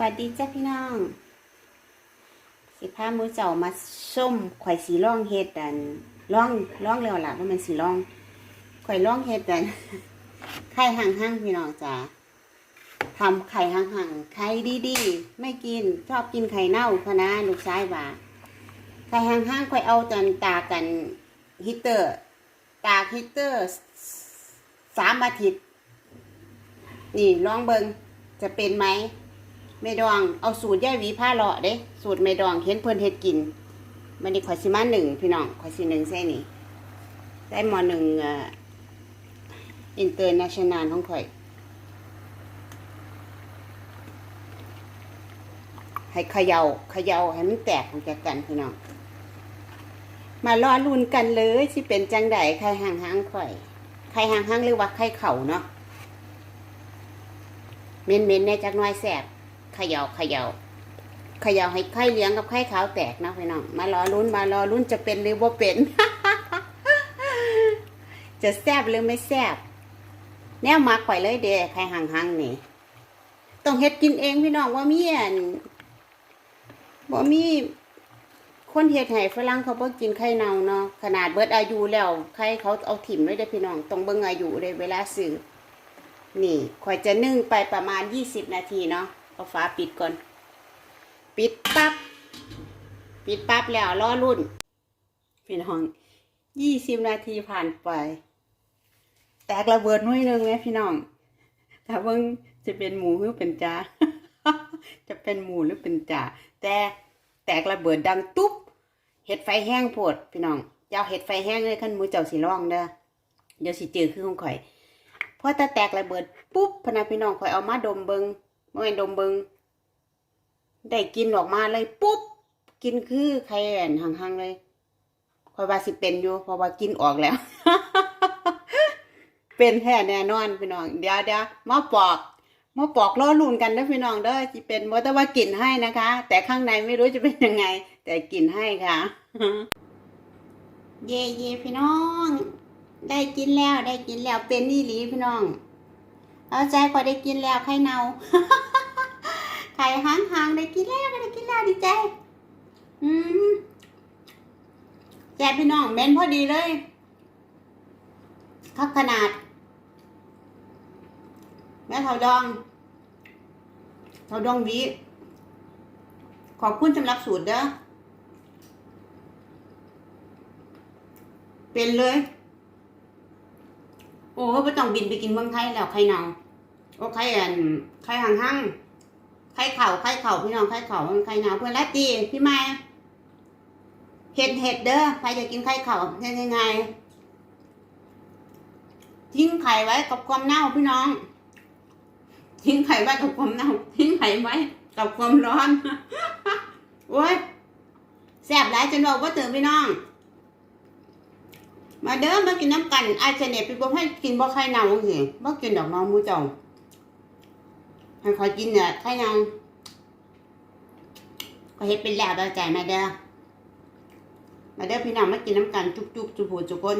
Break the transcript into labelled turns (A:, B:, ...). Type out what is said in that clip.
A: วัสดีจ้าพี่น้อง สิพามือเจ้ามาส้มข่อยสีร่องเฮ็ดอันร่องร่องแล้วล่ะว่ามันสีร่องข่อยร่องเฮ็ดอันไข่ห่างห่างพี่น้องจ้าทำไข่ห่างห่างไข่ดีๆ ไม่กินชอบกินไข่เน่าพะนะลูกชายว่าไข่ห่างห่างข่อยเอาจันตากกันฮีตเตอร์ ตากฮีตเตอร์สามอาทิตย์นี่ลองเบิงจะเป็นไหม เมดองเอาสูตรย่ายหวีผ้าเลาะเด้ สูตรเมดองเห็นเพิ่นเฮ็ดกินมันนี่ข่อยสิมาหนึ่งพี่น้องข่อยสิหนึ่งเส้นนี่ได้หมอหนึ่งอ่ออินเตอร์เนชั่นแนลของข่อย ให้เขยา่าเขย่าให้มันแตกของแกกันพี่น้องมารอลุ้นกันเลยสิเป็นจังไดใครห่างหางข่อยใครห่างหางหรือว่าใครเข่าเนาะเม้นเม้นๆแน่จักน้อยแสบ เขย่าเขย่าเขย่าให้ไข่เลี้ยงกับไข่ขาวแตกนะพี่น้องมารอลุ้นมารอลุ้นจะเป็นหรือว่าเป็น จะแซบหรือไม่แซบแนวมักข่อยเลยเด้ใครห่างหางๆนี่ต้องเฮ็ดกินเองพี่น้องว่ามีอันบ่มี คนเฮ็ดให้ฝรั่งเขาบ่กินไข่เน่าเนาะขนาดเบิดอายุแล้วไข่เขาเอาถิ่มไว้เด้พี่น้องต้องเบิ่งอายุเลยเวลาซื้อนี่ข่อยจะนึ่งไปประมาณ20นาทีเนาะ เอาฝาปิดก่อน ปิดปั๊บปิดปั๊บแล้วรอรุ่นพี่น้อง20นาทีผ่านไป แตกระเบิดหน้อยหนึงไหมพี่น้องแต่เบิ่งจะเป็นหมูหรือเป็นจ่าจะเป็นหมูหรือเป็นจ่าแต่แตกระเบิดดังตุ๊บเห็ดไฟแห้งโพดพี่น้องเจ้าเห็ดไฟแห้งเลยขั้นมือเจ้าสีร่องเด้อเดี๋ยวสิเจอคือของข่อยพอตาแตกระเบิดปุ๊บพะนาพี่น้องข่อยเอามาดมเบิง เมื่อดมเบิงได้กินออกมาเลยปุ๊บกินคือไข่แอนห่างๆเลยข่อยว่าสิเป็นอยู่เพราะว่ากินออกแล้ว เป็นแท้แน่นอนพี่น้องเดี๋ยวเดี๋ยวมาปอกมาปอกล้อลุ่นกันนะพี่น้องเด้อที่เป็นมอแต่ว่ากลิ่นให้นะคะ แต่ข้างในไม่รู้จะเป็นยังไง แต่กลิ่นให้ค่ะ เย่เย่พี่น้อง ได้กินแล้วได้กินแล้วเป็นนี่หลีพี่น้อง เอาใจกว่าได้กินแล้วไข่เน่า ไข่หางหางๆได้กินแล้วได้กินแล้วดีใจ อืมแจ่พี่น้องเม้นพอดีเลยคักขนาด แม่เถาดองเถาดองหวีขอบคุณสำหรับสูตรเด้อเป็นเลย โอ้ไม่ต้องบินไปกินเมืองไทยแล้วไข่เนาโอ้ไข่อันไข่ห่างห้าง ไข่เข่าไข่เข่าพี่น้องไข่เข่าไข่เนาเพื่อนละตีพี่ไม้เห็ดเห็ดเด้อใครจะกินไข่เข่าเห็นยังไงทิ้งไข่ไว้กับความเน่าพี่น้อง ทิ้งไข่ไว้กับความเน่า ทิ้งไข่ไว้กับความร้อนโอ้ยแซ่บหลายจนบอกว่าตื่นพี่น้อง มาเด้อมากินน้ำกันไอาจเนี่ยพี่บอกให้กินบ่ไข่เน่าสิบ่กินดอกน้องมูจ้า ให้คอยกินเนี่ยไข่เน่าก็เฮ็ดเป็นแล้วเด้อใจมาเด้อมาเด้อพี่น้องมากินน้ำกันจุ๊บๆจุ๊บๆจุกคน